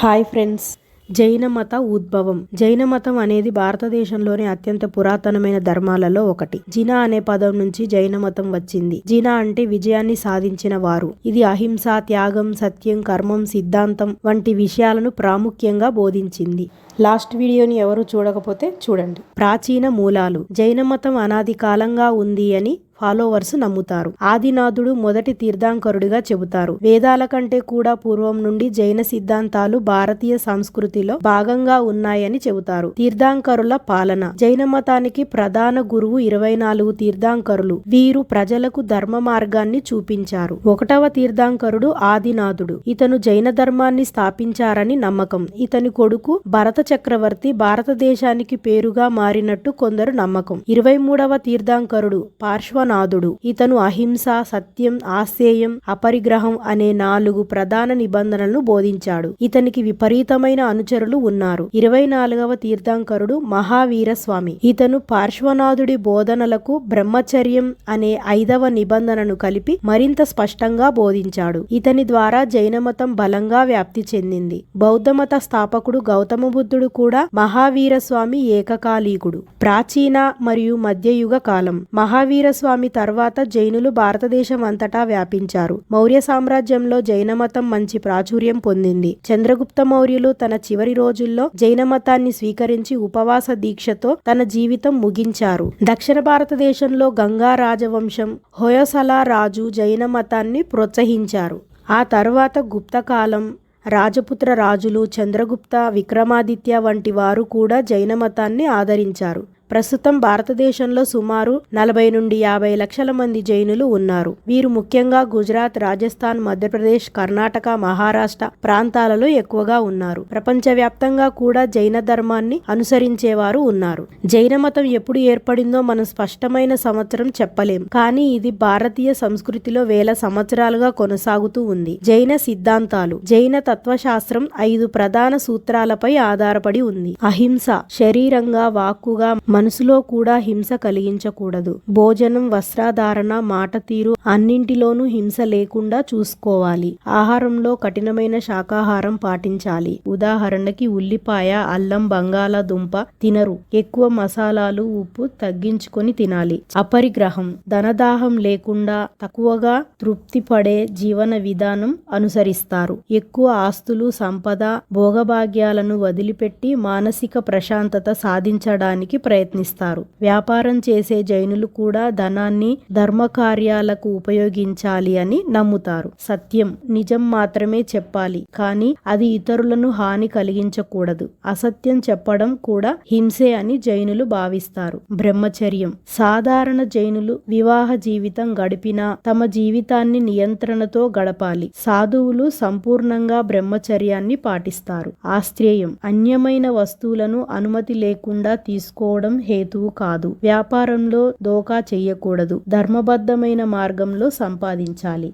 Hi friends. జైన మత ఉద్భవం. జైన మతం అనేది భారతదేశంలోని అత్యంత పురాతనమైన ధర్మాలలో ఒకటి. జినా అనే పదం నుంచి జైన మతం వచ్చింది. జినా అంటే విజయాన్ని సాధించిన వారు. ఇది అహింస త్యాగం సత్యం కర్మం సిద్ధాంతం వంటి విషయాలను ప్రాముఖ్యంగా బోధించింది. లాస్ట్ వీడియోని ఎవరు చూడకపోతే చూడండి. ప్రాచీన మూలాలు. జైన మతం అనాది కాలంగా ఉంది అని ఫాలోవర్స్ నమ్ముతారు. ఆదినాథుడు మొదటి తీర్థాంకరుడిగా చెబుతారు. వేదాల కంటే కూడా పూర్వం నుండి జైన సిద్ధాంతాలు భారతీయ సంస్కృతిలో భాగంగా ఉన్నాయని చెబుతారు. తీర్థాంకరుల పాలన. జైన మతానికి ప్రధాన గురువు ఇరవై నాలుగు తీర్థాంకరులు. వీరు ప్రజలకు ధర్మ మార్గాన్ని చూపించారు. ఒకటవ తీర్థాంకరుడు ఆదినాథుడు. ఇతను జైన ధర్మాన్ని స్థాపించారని నమ్మకం. ఇతని కొడుకు భరత చక్రవర్తి భారతదేశానికి పేరుగా మారినట్టు కొందరు నమ్మకం. ఇరవై మూడవ తీర్థాంకరుడు పార్శ్వ పార్శ్వనాథుడు ఇతను అహింస సత్యం ఆశేయం అపరిగ్రహం అనే నాలుగు ప్రధాన నిబంధనలను బోధించాడు. ఇతనికి విపరీతమైన అనుచరులు ఉన్నారు. ఇరవై నాలుగవ తీర్థంకరుడు మహావీర స్వామి ఇతను పార్శ్వనాథుడి బోధనలకు బ్రహ్మచర్యం అనే ఐదవ నిబంధనను కలిపి మరింత స్పష్టంగా బోధించాడు. ఇతని ద్వారా జైనమతం బలంగా వ్యాప్తి చెందింది. బౌద్ధమత స్థాపకుడు గౌతమ బుద్ధుడు కూడా మహావీర స్వామి ఏకకాలీకుడు. ప్రాచీన మరియు మధ్యయుగ కాలం. మహావీర స్వామి తర్వాత జైనులు భారతదేశం అంతటా వ్యాపించారు. మౌర్య సామ్రాజ్యంలో జైనమతం మంచి ప్రాచుర్యం పొందింది. చంద్రగుప్త మౌర్యులు తన చివరి రోజుల్లో జైనమతాన్ని స్వీకరించి ఉపవాస దీక్షతో తన జీవితం ముగించారు. దక్షిణ భారతదేశంలో గంగా రాజవంశం హోయసలా రాజు జైన మతాన్ని ప్రోత్సహించారు. ఆ తర్వాత గుప్తకాలం రాజపుత్ర రాజులు చంద్రగుప్త విక్రమాదిత్య వంటి వారు కూడా జైన మతాన్ని ఆదరించారు. ప్రస్తుతం భారతదేశంలో సుమారు నలభై నుండి యాభై లక్షల మంది జైనులు ఉన్నారు. వీరు ముఖ్యంగా గుజరాత్ రాజస్థాన్ మధ్యప్రదేశ్ కర్ణాటక మహారాష్ట్ర ప్రాంతాలలో ఎక్కువగా ఉన్నారు. ప్రపంచవ్యాప్తంగా కూడా జైన ధర్మాన్ని అనుసరించేవారు ఉన్నారు. జైన మతం ఎప్పుడు ఏర్పడిందో మనం స్పష్టమైన సంవత్సరం చెప్పలేం. కానీ ఇది భారతీయ సంస్కృతిలో వేల సంవత్సరాలుగా కొనసాగుతూ ఉంది. జైన సిద్ధాంతాలు జైన తత్వశాస్త్రం ఐదు ప్రధాన సూత్రాలపై ఆధారపడి ఉంది. అహింస శరీరంగా వాక్కుగా మనసులో కూడా హింస కలిగించకూడదు. భోజనం వస్త్రధారణ మాట తీరు అన్నింటిలోనూ హింస లేకుండా చూసుకోవాలి. ఆహారంలో కఠినమైన శాకాహారం పాటించాలి. ఉదాహరణకి ఉల్లిపాయ అల్లం బంగాళాదుంప తినరు. ఎక్కువ మసాలాలు ఉప్పు తగ్గించుకొని తినాలి. అపరిగ్రహం. ధనదాహం లేకుండా తక్కువగా తృప్తి పడే జీవన విధానం అనుసరిస్తారు. ఎక్కువ ఆస్తులు సంపద భోగభాగ్యాలను వదిలిపెట్టి మానసిక ప్రశాంతత సాధించడానికి ప్రయత్నం ప్రయత్నిస్తారు. వ్యాపారం చేసే జైనులు కూడా ధనాన్ని ధర్మకార్యాలకు ఉపయోగించాలి అని నమ్ముతారు. సత్యం నిజం మాత్రమే చెప్పాలి. కానీ అది ఇతరులను హాని కలిగించకూడదు. అసత్యం చెప్పడం కూడా హింసే అని జైనులు భావిస్తారు. బ్రహ్మచర్యం సాధారణ జైనులు వివాహ జీవితం గడిపినా తమ జీవితాన్ని నియంత్రణతో గడపాలి. సాధువులు సంపూర్ణంగా బ్రహ్మచర్యాన్ని పాటిస్తారు. ఆశ్రయం అన్యమైన వస్తువులను అనుమతి లేకుండా తీసుకోవడం హేతువు కాదు. వ్యాపారంలో దోకా చెయ్యకూడదు. ధర్మబద్ధమైన మార్గంలో సంపాదించాలి.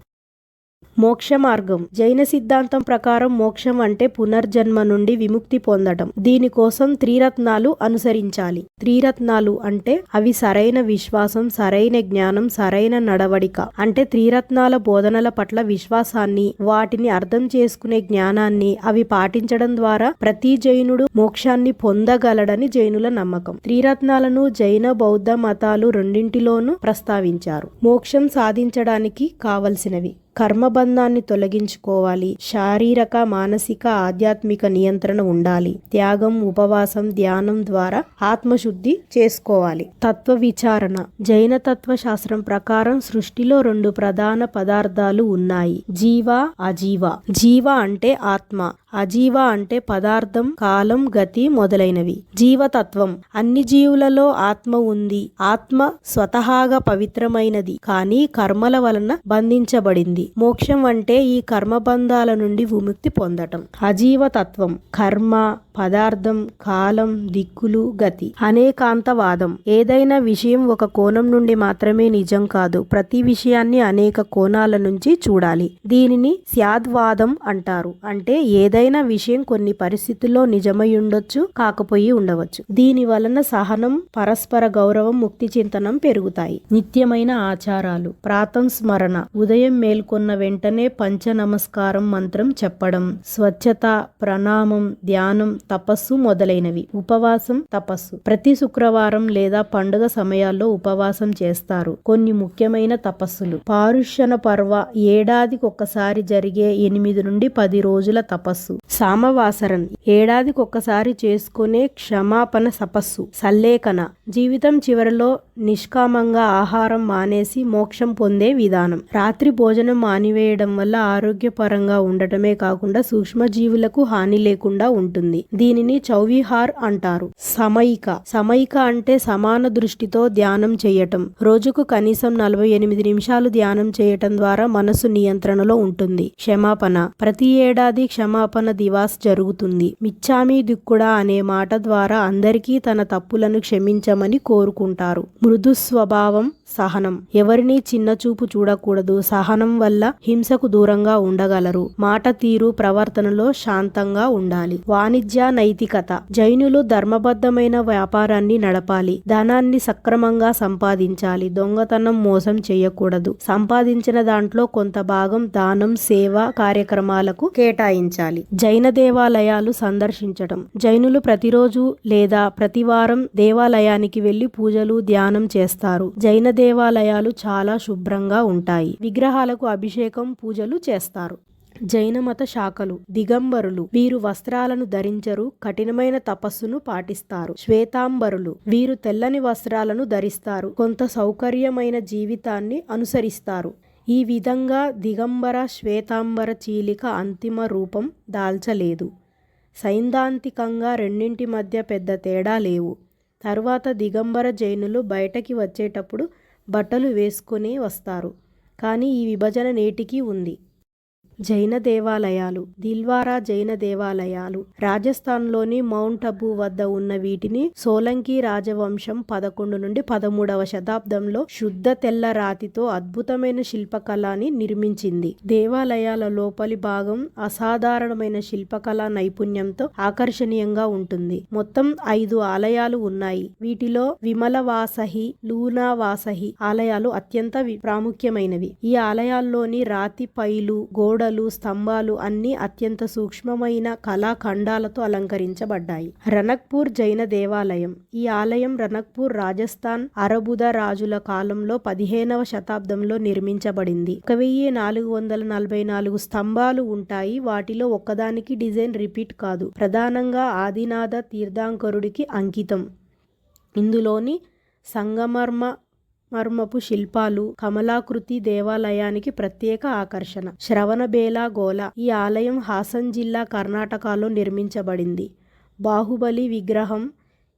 మోక్ష మార్గం జైన సిద్ధాంతం ప్రకారం మోక్షం అంటే పునర్జన్మ నుండి విముక్తి పొందడం దీనికోసం త్రిరత్నాలు అనుసరించాలి. త్రిరత్నాలు అంటే అవి సరైన విశ్వాసం సరైన జ్ఞానం సరైన నడవడిక. అంటే త్రిరత్నాల బోధనల పట్ల విశ్వాసాన్ని వాటిని అర్థం చేసుకునే జ్ఞానాన్ని అవి పాటించడం ద్వారా ప్రతి జైనుడు మోక్షాన్ని పొందగలడని జైనుల నమ్మకం. త్రిరత్నాలను జైన బౌద్ధ మతాలు రెండింటిలోనూ ప్రస్తావించారు. మోక్షం సాధించడానికి కావలసినవి. కర్మబంధాన్ని తొలగించుకోవాలి. శారీరక మానసిక ఆధ్యాత్మిక నియంత్రణ ఉండాలి. త్యాగం ఉపవాసం ధ్యానం ద్వారా ఆత్మశుద్ధి చేసుకోవాలి. తత్వ విచారణ జైన తత్వ శాస్త్రం ప్రకారం సృష్టిలో రెండు ప్రధాన పదార్థాలు ఉన్నాయి. జీవ అజీవ. జీవ అంటే ఆత్మ. అజీవ అంటే పదార్థం కాలం గతి మొదలైనవి. జీవతత్వం. అన్ని జీవులలో ఆత్మ ఉంది. ఆత్మ స్వతహాగా పవిత్రమైనది. కానీ కర్మల వలన బంధించబడింది. మోక్షం అంటే ఈ కర్మబంధాల నుండి విముక్తి పొందటం. అజీవతత్వం కర్మ పదార్థం కాలం దిక్కులు గతి. అనేకాంతవాదం. ఏదైనా విషయం ఒక కోణం నుండి మాత్రమే నిజం కాదు. ప్రతి విషయాన్ని అనేక కోణాల నుంచి చూడాలి. దీనిని స్యాద్వాదం అంటారు. అంటే ఏదైనా విషయం కొన్ని పరిస్థితుల్లో నిజమై ఉండొచ్చు కాకపోయి ఉండవచ్చు. దీని వలన సహనం పరస్పర గౌరవం ముక్తి చింతనం పెరుగుతాయి. నిత్యమైన ఆచారాలు ప్రాతం స్మరణ ఉదయం మేల్కొన్న వెంటనే పంచ నమస్కారం మంత్రం చెప్పడం స్వచ్ఛత ప్రణామం ధ్యానం తపస్సు మొదలైనవి. ఉపవాసం తపస్సు. ప్రతి శుక్రవారం లేదా పండుగ సమయాల్లో ఉపవాసం చేస్తారు. కొన్ని ముఖ్యమైన తపస్సులు. పారుష్యన పర్వ ఏడాదికి ఒక్కసారి జరిగే ఎనిమిది నుండి పది రోజుల తపస్సు. సామవాసరన్. ఏడాదికొక్కసారి చేసుకునే క్షమాపణ తపస్సు సల్లేఖన. జీవితం చివరిలో నిష్కామంగా ఆహారం మానేసి మోక్షం పొందే విధానం. రాత్రి భోజనం మానివేయడం వల్ల ఆరోగ్యపరంగా ఉండటమే కాకుండా సూక్ష్మజీవులకు హాని లేకుండా ఉంటుంది. దీనిని చౌవిహార్ అంటారు. సమయిక సమయిక అంటే సమాన దృష్టితో ధ్యానం చేయటం. రోజుకు కనీసం నలభై ఎనిమిది నిమిషాలు ధ్యానం చేయటం ద్వారా మనసు నియంత్రణలో ఉంటుంది. క్షమాపణ. ప్రతి ఏడాది క్షమాపణ దివాస్ జరుగుతుంది. మిచ్చామి దిక్కుడా అనే మాట ద్వారా అందరికీ తన తప్పులను క్షమించమని కోరుకుంటారు. మృదు స్వభావం సహనం. ఎవరిని చిన్నచూపు చూడకూడదు. సహనం వల్ల హింసకు దూరంగా ఉండగలరు. మాట తీరు ప్రవర్తనలో శాంతంగా ఉండాలి. వాణిజ్య నైతికత. జైనులు ధర్మబద్ధమైన వ్యాపారాన్ని నడపాలి. ధనాన్ని సక్రమంగా సంపాదించాలి. దొంగతనం మోసం చేయకూడదు. సంపాదించిన దాంట్లో కొంత భాగం దానం సేవ కార్యక్రమాలకు కేటాయించాలి. జైన దేవాలయాలు సందర్శించటం. జైనులు ప్రతిరోజు లేదా ప్రతివారం దేవాలయానికి వెళ్ళి పూజలు ధ్యానం చేస్తారు. జైన దేవాలయాలు చాలా శుభ్రంగా ఉంటాయి. విగ్రహాలకు అభిషేకం పూజలు చేస్తారు. జైన మత శాఖలు దిగంబరులు వీరు వస్త్రాలను ధరించరు కఠినమైన తపస్సును పాటిస్తారు. శ్వేతాంబరులు వీరు తెల్లని వస్త్రాలను ధరిస్తారు. కొంత సౌకర్యమైన జీవితాన్ని అనుసరిస్తారు. ఈ విధంగా దిగంబర శ్వేతాంబర చీలిక అంతిమ రూపం దాల్చలేదు. సైద్ధాంతికంగా రెండింటి మధ్య పెద్ద తేడా లేవు. తర్వాత దిగంబర జైనులు బయటకి వచ్చేటప్పుడు బట్టలు వేసుకునే వస్తారు. కానీ ఈ విభజన నేటికీ ఉంది. జైన దేవాలయాలు దిల్వారా జైన దేవాలయాలు రాజస్థాన్లోని మౌంట్ అబు వద్ద ఉన్న వీటిని సోలంకి రాజవంశం పదకొండు నుండి పదమూడవ శతాబ్దంలో శుద్ధ తెల్ల రాతితో అద్భుతమైన శిల్పకళని నిర్మించింది. దేవాలయాల లోపలి భాగం అసాధారణమైన శిల్పకళా నైపుణ్యంతో ఆకర్షణీయంగా ఉంటుంది. మొత్తం ఐదు ఆలయాలు ఉన్నాయి. వీటిలో విమలవాసహి లూనావాసహి లూనా వాసహి ఆలయాలు అత్యంత వి- ప్రాముఖ్యమైనవి. ఈ ఆలయాల్లోని రాతి పైలు గోడ గోడలు స్తంభాలు అన్నీ అత్యంత సూక్ష్మమైన కళాఖండాలతో అలంకరించబడ్డాయి. రణక్పూర్ జైన దేవాలయం. ఈ ఆలయం రణక్పూర్ రాజస్థాన్ అరబుద రాజుల కాలంలో పదిహేనవ శతాబ్దంలో నిర్మించబడింది. ఒక వెయ్యి నాలుగు వందల నలభై నాలుగు స్తంభాలు ఉంటాయి. వాటిలో ఒక్కదానికి డిజైన్ రిపీట్ కాదు. ప్రధానంగా ఆదినాథ తీర్థాంకరుడికి అంకితం. ఇందులోని సంగమర్మ మర్మపు శిల్పాలు కమలాకృతి దేవాలయానికి ప్రత్యేక ఆకర్షణ. శ్రవణబేల గోల ఈ ఆలయం హాసన్ జిల్లా కర్ణాటకలో నిర్మించబడింది. బాహుబలి విగ్రహం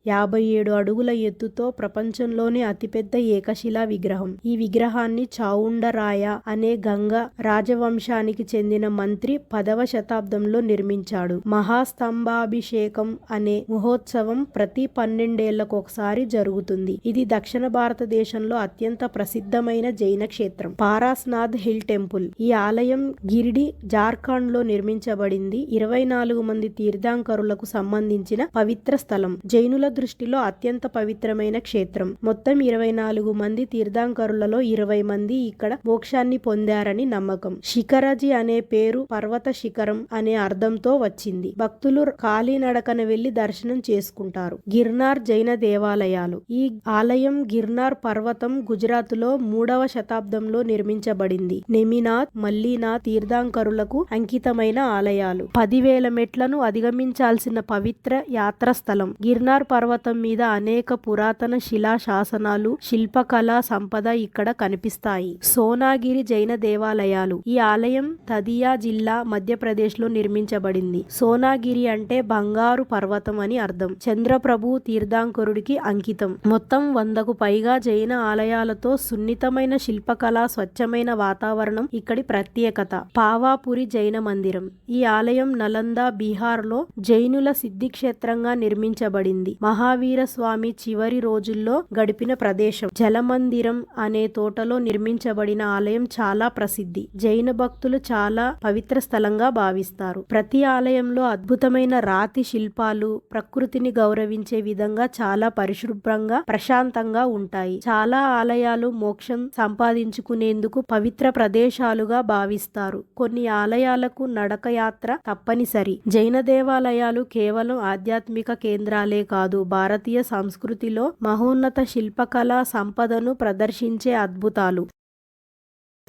యాభై ఏడు అడుగుల ఎత్తుతో ప్రపంచంలోనే అతిపెద్ద ఏకశిలా విగ్రహం. ఈ విగ్రహాన్ని చావుండరాయ అనే గంగ రాజవంశానికి చెందిన మంత్రి పదవ శతాబ్దంలో నిర్మించాడు. మహాస్తంభాభిషేకం అనే మహోత్సవం ప్రతి పన్నెండేళ్ళకు ఒకసారి జరుగుతుంది. ఇది దక్షిణ భారతదేశంలో అత్యంత ప్రసిద్ధమైన జైన క్షేత్రం. Parasnath hill temple. ఈ ఆలయం గిరిడి జార్ఖండ్లో నిర్మించబడింది. ఇరవై నాలుగు మంది తీర్థంకరులకు సంబంధించిన పవిత్ర స్థలం. జైనుల దృష్టిలో అత్యంత పవిత్రమైన క్షేత్రం. మొత్తం ఇరవై నాలుగు మంది తీర్థంకరులలో ఇరవై మంది ఇక్కడ మోక్షాన్ని పొందారని నమ్మకం. శిఖరజి అనే పేరు పర్వత శిఖరం అనే అర్థంతో వచ్చింది. భక్తులు కాలినడకన వెళ్ళి దర్శనం చేసుకుంటారు. గిర్నార్ జైన దేవాలయాలు. ఈ ఆలయం గిర్నార్ పర్వతం గుజరాత్లో మూడవ శతాబ్దంలో నిర్మించబడింది. నెమినాథ్ మల్లీనాథ్ తీర్థంకరులకు అంకితమైన ఆలయాలు. పదివేల మెట్లను అధిగమించాల్సిన పవిత్ర యాత్ర స్థలం గిర్నార్ పర్వతం పర్వతం మీద అనేక పురాతన శిలా శాసనాలు శిల్పకళా సంపద ఇక్కడ కనిపిస్తాయి. సోనాగిరి జైన దేవాలయాలు. ఈ ఆలయం తదియా జిల్లా మధ్యప్రదేశ్లో నిర్మించబడింది. సోనాగిరి అంటే బంగారు పర్వతం అని అర్థం. చంద్రప్రభు తీర్థాంకరుడికి అంకితం. మొత్తం వందకు పైగా జైన ఆలయాలతో సున్నితమైన శిల్పకళ స్వచ్ఛమైన వాతావరణం ఇక్కడి ప్రత్యేకత. పావాపురి జైన మందిరం. ఈ ఆలయం నలంద బీహార్లో జైనుల సిద్ధి క్షేత్రంగా నిర్మించబడింది. మహావీర స్వామి చివరి రోజుల్లో గడిపిన ప్రదేశం. జలమందిరం అనే తోటలో నిర్మించబడిన ఆలయం చాలా ప్రసిద్ధి. జైన భక్తులు చాలా పవిత్ర స్థలంగా భావిస్తారు. ప్రతి ఆలయంలో అద్భుతమైన రాతి శిల్పాలు ప్రకృతిని గౌరవించే విధంగా చాలా పరిశుభ్రంగా ప్రశాంతంగా ఉంటాయి. చాలా ఆలయాలు మోక్షం సంపాదించుకునేందుకు పవిత్ర ప్రదేశాలుగా భావిస్తారు. కొన్ని ఆలయాలకు నడక యాత్ర తప్పనిసరి. జైన దేవాలయాలు కేవలం ఆధ్యాత్మిక కేంద్రాలే కాదు భారతీయ సంస్కృతిలో మహోన్నత శిల్పకళా సంపదను ప్రదర్శించే అద్భుతాలు.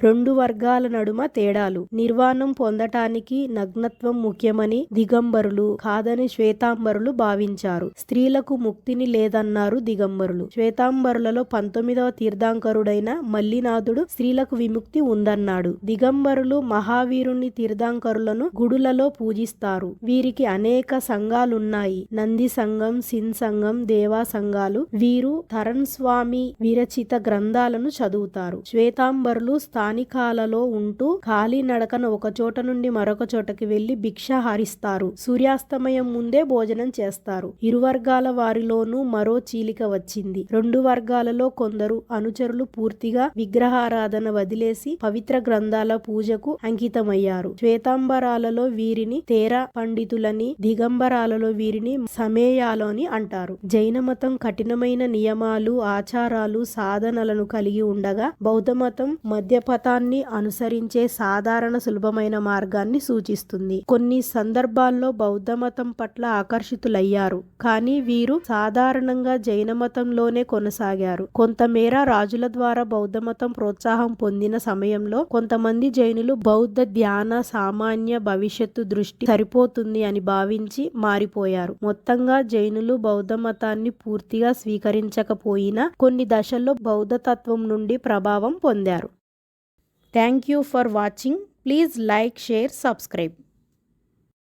రెండు వర్గాల నడుమ తేడాలు. నిర్వాణం పొందటానికి నగ్నత్వం ముఖ్యమని దిగంబరులు కాదని శ్వేతాంబరులు భావించారు. స్త్రీలకు ముక్తిని లేదన్నారు దిగంబరులు. శ్వేతాంబరులలో పంతొమ్మిదవ తీర్థంకరుడైన మల్లినాథుడు స్త్రీలకు విముక్తి ఉందన్నాడు. దిగంబరులు మహావీరుని తీర్థంకరులను గుడులలో పూజిస్తారు. వీరికి అనేక సంఘాలున్నాయి. నంది సంఘం సిన్ సంఘం దేవా సంఘాలు. వీరు తరణ్ స్వామి విరచిత గ్రంథాలను చదువుతారు. శ్వేతాంబరులు స్థానికాలలో ఉంటూ ఖాళీ నడకన ఒక చోట నుండి మరొక చోటకి వెళ్ళి భిక్ష హారిస్తారు. సూర్యాస్తమయం ముందే భోజనం చేస్తారు. ఇరు వర్గాల వారిలోనూ మరో చీలిక వచ్చింది. రెండు వర్గాలలో కొందరు అనుచరులు పూర్తిగా విగ్రహారాధన వదిలేసి పవిత్ర గ్రంథాల పూజకు అంకితమయ్యారు. శ్వేతాంబరాలలో వీరిని తేరా పండితులని దిగంబరాలలో వీరిని సమేయాలని అంటారు. జైన మతం కఠినమైన నియమాలు ఆచారాలు సాధనలను కలిగి ఉండగా బౌద్ధ మతం మతాన్ని అనుసరించే సాధారణ సులభమైన మార్గాన్ని సూచిస్తుంది. కొన్ని సందర్భాల్లో బౌద్ధ మతం పట్ల ఆకర్షితులయ్యారు కానీ వీరు సాధారణంగా జైన మతంలోనే కొనసాగారు. కొంతమేర రాజుల ద్వారా బౌద్ధ మతం ప్రోత్సాహం పొందిన సమయంలో కొంతమంది జైనులు బౌద్ధ ధ్యాన సామాన్య భవిష్యత్తు దృష్టి సరిపోతుంది అని భావించి మారిపోయారు. మొత్తంగా జైనులు బౌద్ధ మతాన్ని పూర్తిగా స్వీకరించకపోయినా కొన్ని దశల్లో బౌద్ధ తత్వం నుండి ప్రభావం పొందారు. Thank you for watching. Please like, share, subscribe.